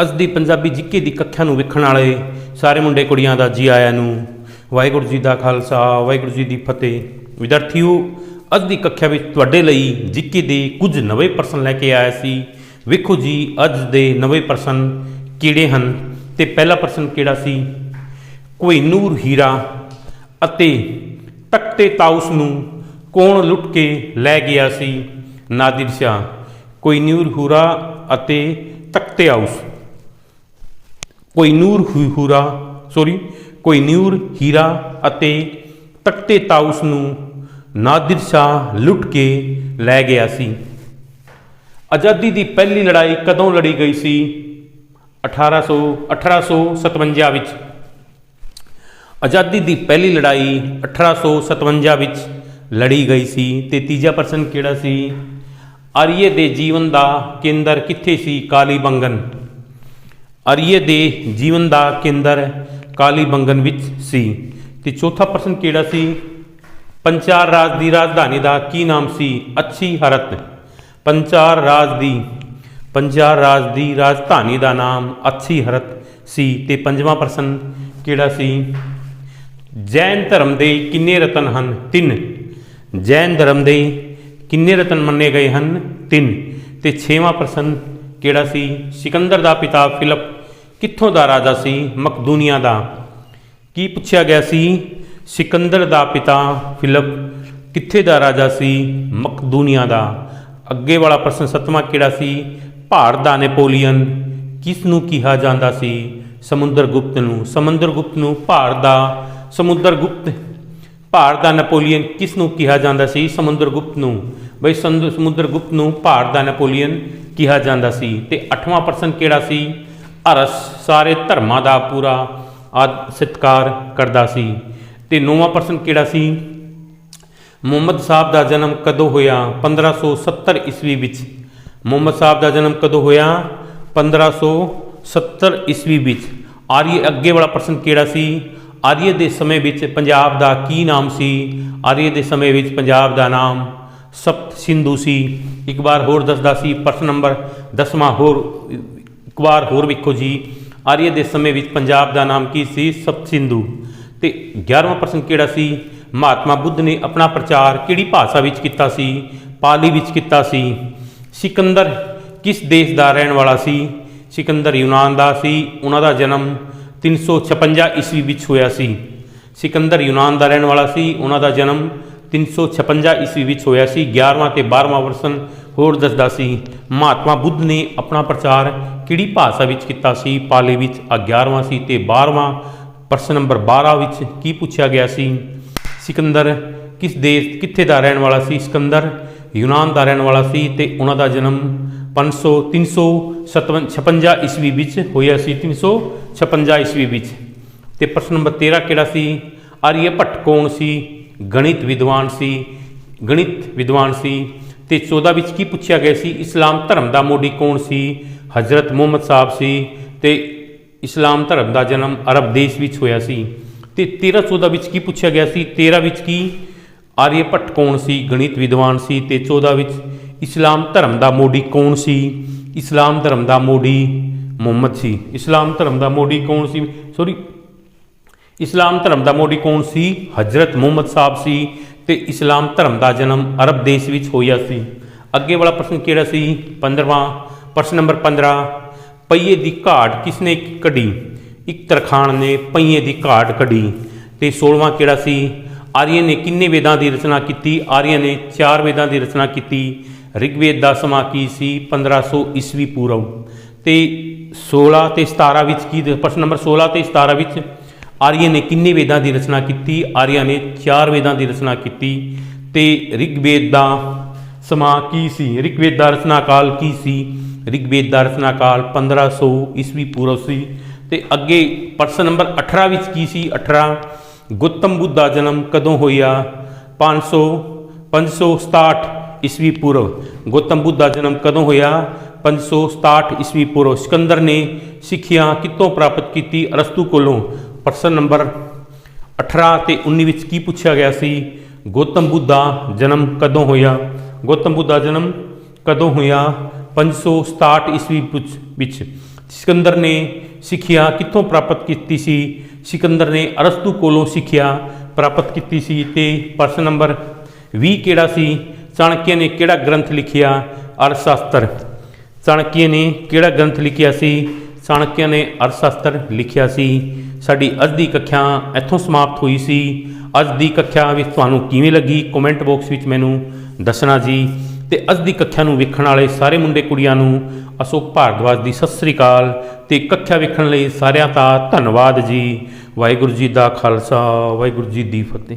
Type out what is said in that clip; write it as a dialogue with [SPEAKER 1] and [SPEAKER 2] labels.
[SPEAKER 1] ਅੱਜ ਦੀ ਪੰਜਾਬੀ ਜਿੱਕੇ ਦੀ ਕੱਖਾਂ ਨੂੰ ਵੇਖਣ ਵਾਲੇ ਸਾਰੇ ਮੁੰਡੇ ਕੁੜੀਆਂ ਦਾ ਜੀ ਆਇਆਂ ਨੂੰ। ਵਾਹਿਗੁਰੂ ਜੀ ਦਾ ਖਾਲਸਾ, ਵਾਹਿਗੁਰੂ ਜੀ ਦੀ ਫਤਿਹ। ਵਿਦਿਆਰਥੀਓ ਅੱਜ ਦੀ ਕੱਖਿਆ ਵਿੱਚ ਤੁਹਾਡੇ ਲਈ ਜਿੱਕੇ ਦੇ ਕੁਝ ਨਵੇਂ ਪ੍ਰਸ਼ਨ ਲੈ ਕੇ ਆਇਆ ਸੀ। ਵੇਖੋ ਜੀ, ਅੱਜ ਦੇ ਨਵੇਂ ਪ੍ਰਸ਼ਨ ਕਿਹੜੇ ਹਨ? ਤੇ ਪਹਿਲਾ ਪ੍ਰਸ਼ਨ ਕਿਹੜਾ ਸੀ? ਕੋਈ ਨੂਰ ਹੀਰਾ ਅਤੇ ਤਖਤੇ ਤਾਊਸ ਨੂੰ ਕੌਣ ਲੁੱਟ ਕੇ ਲੈ ਗਿਆ ਸੀ? ਨਾਦਿਰ ਸ਼ਾਹ, ਕੋਈ ਨੂਰ ਹੂਰਾ ਅਤੇ ਤਖਤੇ ਹਾਊਸ ਕੋਈ ਨੂਰ ਹੂ- ਹੂਰਾ ਸੌਰੀ ਕੋਈ ਨੂਰ ਹੀਰਾ ਅਤੇ ਤਖਤੇ ਤਾਊਸ ਨੂੰ ਨਾਦਿਰ ਸ਼ਾਹ ਲੁੱਟ ਕੇ ਲੈ ਗਿਆ ਸੀ। ਆਜ਼ਾਦੀ ਦੀ ਪਹਿਲੀ ਲੜਾਈ ਕਦੋਂ ਲੜੀ ਗਈ ਸੀ? 1800 1857 ਵਿੱਚ। ਆਜ਼ਾਦੀ ਦੀ ਪਹਿਲੀ ਲੜਾਈ 1857 ਵਿੱਚ ਲੜੀ ਗਈ ਸੀ ਤੇ ਤੀਜਾ ਪ੍ਰਸ਼ਨ ਕਿਹੜਾ ਸੀ? ਆਰੀਏ ਦੇ ਜੀਵਨ ਦਾ ਕੇਂਦਰ ਕਿੱਥੇ ਸੀ? ਕਾਲੀ ਬੰਗਨ ਆਰੀਏ ਦੇ ਜੀਵਨ ਦਾ ਕੇਂਦਰ ਕਾਲੀਬੰਗਨ ਵਿੱਚ ਸੀ। ਤੇ ਚੌਥਾ ਪ੍ਰਸ਼ਨ ਕਿਹੜਾ ਸੀ? ਪੰਚਾਰ ਰਾਜ ਦੀ ਰਾਜਧਾਨੀ ਦਾ ਕੀ ਨਾਮ ਸੀ? ਅੱਛੀ ਹਰਤ। ਪੰਚਾਰ ਰਾਜ ਦੀ, ਪੰਚਾਰ ਰਾਜ ਦੀ ਰਾਜਧਾਨੀ ਦਾ ਨਾਮ ਅੱਛੀ ਹਰਤ ਸੀ। ਤੇ ਪੰਜਵਾਂ ਪ੍ਰਸ਼ਨ ਕਿਹੜਾ ਸੀ? ਜੈਨ ਧਰਮ ਦੇ ਕਿੰਨੇ ਰਤਨ ਹਨ? ਤਿੰਨ। ਜੈਨ ਧਰਮ ਦੇ ਕਿੰਨੇ ਰਤਨ ਮੰਨੇ ਗਏ ਹਨ? ਤਿੰਨ। ਤੇ ਛੇਵਾਂ ਪ੍ਰਸ਼ਨ ਕਿਹੜਾ ਸੀ? ਸਿਕੰਦਰ ਦਾ ਪਿਤਾ ਫਿਲਪ ਕਿੱਥੋਂ ਦਾ ਰਾਜਾ ਸੀ? ਮਕਦੂਨੀਆ ਦਾ। ਕੀ ਪੁੱਛਿਆ ਗਿਆ ਸੀ? ਸਿਕੰਦਰ ਦਾ ਪਿਤਾ ਫਿਲਪ ਕਿੱਥੇ ਦਾ ਰਾਜਾ ਸੀ? ਮਕਦੂਨੀਆ ਦਾ। ਅੱਗੇ ਵਾਲਾ ਪ੍ਰਸ਼ਨ ਸੱਤਵਾਂ ਕਿਹੜਾ ਸੀ? ਭਾਰਤ ਦਾ ਨੈਪੋਲੀਅਨ। ਕਿਸ ਨੂੰ ਕਿਹਾ ਜਾਂਦਾ ਸੀ? ਸਮੁੰਦਰ ਗੁਪਤ ਨੂੰ। ਸਮੁੰਦਰ ਗੁਪਤ ਨੂੰ ਭਾਰਤ ਦਾ। ਸਮੁੰਦਰ ਗੁਪਤ। ਭਾਰਤ ਦਾ ਨੈਪੋਲੀਅਨ ਕਿਸ ਨੂੰ ਕਿਹਾ ਜਾਂਦਾ ਸੀ? ਸਮੁੰਦਰ ਗੁਪਤ ਨੂੰ। ਬਈ ਸਮੁੰਦਰ ਗੁਪਤ ਨੂੰ ਭਾਰਤ ਦਾ ਨੈਪੋਲੀਅਨ ਕਿਹਾ ਜਾਂਦਾ ਸੀ। ਤੇ ਅੱਠਵਾਂ ਪ੍ਰਸ਼ਨ ਕਿਹੜਾ ਸੀ? ਅਰਸ ਸਾਰੇ ਧਰਮਾਂ ਦਾ ਪੂਰਾ ਆਦ ਸਤਿਕਾਰ ਕਰਦਾ ਸੀ ਤੇ ਨੌਵਾਂ ਪ੍ਰਸ਼ਨ ਕਿਹੜਾ ਸੀ? ਮੁਹੰਮਦ ਸਾਹਿਬ ਦਾ ਜਨਮ ਕਦੋਂ ਹੋਇਆ? 1570 ਈਸਵੀ ਵਿੱਚ। ਮੁਹੰਮਦ ਸਾਹਿਬ ਦਾ ਜਨਮ ਕਦੋਂ ਹੋਇਆ? 1570 ਈਸਵੀ ਵਿੱਚ। ਆਰੀਏ ਅੱਗੇ ਵਾਲਾ ਪ੍ਰਸ਼ਨ ਕਿਹੜਾ ਸੀ? ਆਰੀਏ ਦੇ ਸਮੇਂ ਵਿੱਚ ਪੰਜਾਬ ਦਾ ਕੀ ਨਾਮ ਸੀ? ਆਰੀਏ ਦੇ ਸਮੇਂ ਵਿੱਚ ਪੰਜਾਬ ਦਾ ਨਾਮ ਸਪਤ ਸਿੰਧੂ ਸੀ। ਇੱਕ ਵਾਰ ਹੋਰ ਦੱਸਦਾ ਸੀ, ਪ੍ਰਸ਼ਨ ਨੰਬਰ 10ਵਾਂ ਹੋਰ ਇੱਕ ਵਾਰ ਹੋਰ ਵੇਖੋ ਜੀ। ਆਰੀਆ ਦੇ ਸਮੇਂ ਵਿੱਚ ਪੰਜਾਬ ਦਾ ਨਾਮ ਕੀ ਸੀ? ਸਪਤ ਸਿੰਧੂ ਤੇ 11ਵਾਂ ਪ੍ਰਸ਼ਨ ਕਿਹੜਾ ਸੀ? ਮਹਾਤਮਾ ਬੁੱਧ ਨੇ ਆਪਣਾ ਪ੍ਰਚਾਰ ਕਿਹੜੀ ਭਾਸ਼ਾ ਵਿੱਚ ਕੀਤਾ ਸੀ? ਪਾਲੀ ਵਿੱਚ ਕੀਤਾ ਸੀ। ਸਿਕੰਦਰ ਕਿਸ ਦੇਸ਼ ਦਾ ਰਹਿਣ ਵਾਲਾ ਸੀ? ਸਿਕੰਦਰ ਯੂਨਾਨ ਦਾ ਸੀ। ਉਹਨਾਂ ਦਾ ਜਨਮ 356 ਈਸਵੀ ਵਿੱਚ ਹੋਇਆ ਸੀ। ਸਿਕੰਦਰ ਯੂਨਾਨ ਦਾ ਰਹਿਣ ਵਾਲਾ ਸੀ। ਉਹਨਾਂ ਦਾ ਜਨਮ 356 ਈਸਵੀ ਵਿੱਚ ਹੋਇਆ ਸੀ 11ਵਾਂ ਤੇ 12ਵਾਂ ਪ੍ਰਸ਼ਨ ਹੋਰ ਦੱਸਦਾ ਸੀ, ਮਹਾਤਮਾ ਬੁੱਧ ਨੇ ਆਪਣਾ ਪ੍ਰਚਾਰ ਕਿਹੜੀ ਭਾਸ਼ਾ ਵਿੱਚ ਕੀਤਾ ਸੀ, ਪਾਲੀ ਵਿੱਚ ਆ 11ਵਾਂ ਸੀ ਤੇ 12ਵਾਂ ਪ੍ਰਸ਼ਨ ਨੰਬਰ 12 ਵਿੱਚ ਕੀ ਪੁੱਛਿਆ ਗਿਆ ਸੀ? ਸਿਕੰਦਰ ਕਿਸ ਦੇਸ਼, ਕਿੱਥੇ ਦਾ ਰਹਿਣ ਵਾਲਾ ਸੀ? ਸਿਕੰਦਰ ਯੂਨਾਨ ਦਾ ਰਹਿਣ ਵਾਲਾ ਸੀ ਤੇ ਉਹਨਾਂ ਦਾ ਜਨਮ 500 356 ਈਸਵੀ ਵਿੱਚ ਹੋਇਆ ਸੀ 356 ਈਸਵੀ ਵਿੱਚ। ਤੇ ਪ੍ਰਸ਼ਨ ਨੰਬਰ 13 ਕਿਹੜਾ ਸੀ? ਆਰੀਆ ਭੱਟ ਕੌਣ ਸੀ? ਗਣਿਤ ਵਿਦਵਾਨ ਸੀ, ਗਣਿਤ ਵਿਦਵਾਨ ਸੀ ਤੇ 14 ਵਿੱਚ ਕੀ ਪੁੱਛਿਆ ਗਿਆ ਸੀ, ਇਸਲਾਮ ਧਰਮ ਦਾ ਮੋਢੀ ਕੌਣ ਸੀ? ਹਜ਼ਰਤ ਮੁਹੰਮਦ ਸਾਹਿਬ ਸੀ ਤੇ ਇਸਲਾਮ ਧਰਮ ਦਾ ਜਨਮ ਅਰਬ ਦੇਸ਼ ਵਿੱਚ ਹੋਇਆ ਸੀ। ਤੇ 13 14 ਵਿੱਚ ਕੀ ਪੁੱਛਿਆ ਗਿਆ ਸੀ 13 ਵਿੱਚ ਕੀ? ਆਰੀਆ ਭੱਟ ਕੌਣ ਸੀ? ਗਣਿਤ ਵਿਦਵਾਨ ਸੀ ਤੇ 14 ਵਿੱਚ ਇਸਲਾਮ ਧਰਮ ਦਾ ਮੋਢੀ ਕੌਣ ਸੀ? ਇਸਲਾਮ ਧਰਮ ਦਾ ਮੋਢੀ ਮੁਹੰਮਦ ਸੀ। ਇਸਲਾਮ ਧਰਮ ਦਾ ਮੋਢੀ ਕੌਣ ਸੀ? ਸੌਰੀ ਇਸਲਾਮ ਧਰਮ ਦਾ ਮੋਢੀ ਕੌਣ ਸੀ? ਹਜ਼ਰਤ ਮੁਹੰਮਦ ਸਾਹਿਬ ਸੀ ਤੇ ਇਸਲਾਮ ਧਰਮ ਦਾ ਜਨਮ ਅਰਬ ਦੇਸ਼ ਵਿੱਚ ਹੋਇਆ ਸੀ। ਅੱਗੇ ਵਾਲਾ ਪ੍ਰਸ਼ਨ ਕਿਹੜਾ ਸੀ? 15ਵਾਂ ਪ੍ਰਸ਼ਨ ਨੰਬਰ 15 ਪਈਏ ਦੀ ਘਾਟ ਕਿਸਨੇ ਕੱਢੀ? ਇੱਕ ਤਰਖਾਣ ਨੇ ਪਈਏ ਦੀ ਘਾਟ ਕੱਢੀ। ਤੇ 16ਵਾਂ ਕਿਹੜਾ ਸੀ? ਆਰੀਅਨ ਨੇ ਕਿੰਨੇ ਵੇਦਾਂ ਦੀ ਰਚਨਾ ਕੀਤੀ? ਆਰੀਅਨ ਨੇ ਚਾਰ ਵੇਦਾਂ ਦੀ ਰਚਨਾ ਕੀਤੀ। ਰਿਗਵੇਦ ਦਾ ਸਮਾ ਕੀ ਸੀ? 1500 ਈਸਵੀ ਪੂਰਵ। ਤੇ 16 ਤੇ 17 ਵਿੱਚ ਕੀ ਪ੍ਰਸ਼ਨ ਨੰਬਰ 16 ਤੇ 17 ਵਿੱਚ ਆਰੀਆ ਨੇ ਕਿੰਨੇ ਵੇਦਾਂ ਦੀ ਰਚਨਾ ਕੀਤੀ? ਆਰੀਆ ਨੇ ਚਾਰ ਵੇਦਾਂ ਦੀ ਰਚਨਾ ਕੀਤੀ। ਤੇ ਰਿਗਵੇਦ ਦਾ ਸਮਾਂ ਕੀ ਸੀ? ਰਿਗਵੇਦ ਦਾ ਰਚਨਾ ਕਾਲ ਕੀ ਸੀ? ਰਿਗਵੇਦ ਦਾ ਰਚਨਾ ਕਾਲ 1500 ਈਸਵੀ ਪੂਰਵ ਸੀ। ਤੇ ਅੱਗੇ ਪ੍ਰਸ਼ਨ ਨੰਬਰ 18 ਵਿੱਚ ਕੀ ਸੀ? 18 ਗੌਤਮ ਬੁੱਧ ਦਾ ਜਨਮ ਕਦੋਂ ਹੋਇਆ? 500 567 ਈਸਵੀ ਪੂਰਵ। ਗੌਤਮ ਬੁੱਧ ਦਾ ਜਨਮ ਕਦੋਂ ਹੋਇਆ? 567 ਈਸਵੀ ਪੂਰਵ। ਸਿਕੰਦਰ ਨੇ ਸਿੱਖਿਆ ਕਿੱਥੋਂ ਪ੍ਰਾਪਤ ਕੀਤੀ? ਅਰਸਤੂ ਕੋਲੋਂ। ਪ੍ਰਸ਼ਨ ਨੰਬਰ 18 ਤੇ 19 ਵਿੱਚ ਕੀ ਪੁੱਛਿਆ ਗਿਆ ਸੀ? ਗੌਤਮ ਬੁੱਧ ਦਾ ਜਨਮ ਕਦੋਂ ਹੋਇਆ? ਗੌਤਮ ਬੁੱਧ ਦਾ ਜਨਮ ਕਦੋਂ ਹੋਇਆ? 567 ਈਸਵੀ ਵਿੱਚ- ਵਿੱਚ। ਸਿਕੰਦਰ ਨੇ ਸਿੱਖਿਆ ਕਿੱਥੋਂ ਪ੍ਰਾਪਤ ਕੀਤੀ ਸੀ? ਸਿਕੰਦਰ ਨੇ ਅਰਸਤੂ ਕੋਲੋਂ ਸਿੱਖਿਆ ਪ੍ਰਾਪਤ ਕੀਤੀ ਸੀ ਤੇ ਪ੍ਰਸ਼ਨ ਨੰਬਰ 20 ਕਿਹੜਾ ਸੀ? ਚਾਣਕਿਆ ਨੇ ਕਿਹੜਾ ਗ੍ਰੰਥ ਲਿਖਿਆ? ਅਰਥ ਸ਼ਾਸਤਰ। ਚਾਣਕਿਆ ਨੇ ਕਿਹੜਾ ਗ੍ਰੰਥ ਲਿਖਿਆ ਸੀ? ਚਾਣਕਿਆ ਨੇ ਅਰਥਸ਼ਾਸਤਰ ਲਿਖਿਆ ਸੀ। ਸਾਡੀ ਅੱਜ ਦੀ ਕੱਖਿਆ ਇੱਥੋਂ ਸਮਾਪਤ ਹੋਈ ਸੀ। ਅੱਜ ਦੀ ਕੱਖਿਆ ਵਿੱਚ ਤੁਹਾਨੂੰ ਕਿਵੇਂ ਲੱਗੀ? ਕਮੈਂਟ ਬਾਕਸ ਵਿੱਚ ਮੈਨੂੰ ਦੱਸਣਾ ਜੀ। ਤੇ ਅੱਜ ਦੀ ਕੱਖਿਆ ਨੂੰ ਵੇਖਣ ਵਾਲੇ ਸਾਰੇ ਮੁੰਡੇ ਕੁੜੀਆਂ ਨੂੰ ਅਸ਼ੋਕ ਭਾਰਦਵਾਜ ਦੀ ਸਤਿ ਸ੍ਰੀ ਅਕਾਲ। ਤੇ ਕੱਖਿਆ ਵੇਖਣ ਲਈ ਸਾਰਿਆਂ ਦਾ ਧੰਨਵਾਦ ਜੀ। ਵਾਹਿਗੁਰੂ ਜੀ ਦਾ ਖਾਲਸਾ, ਵਾਹਿਗੁਰੂ ਜੀ ਦੀ ਫਤਿਹ।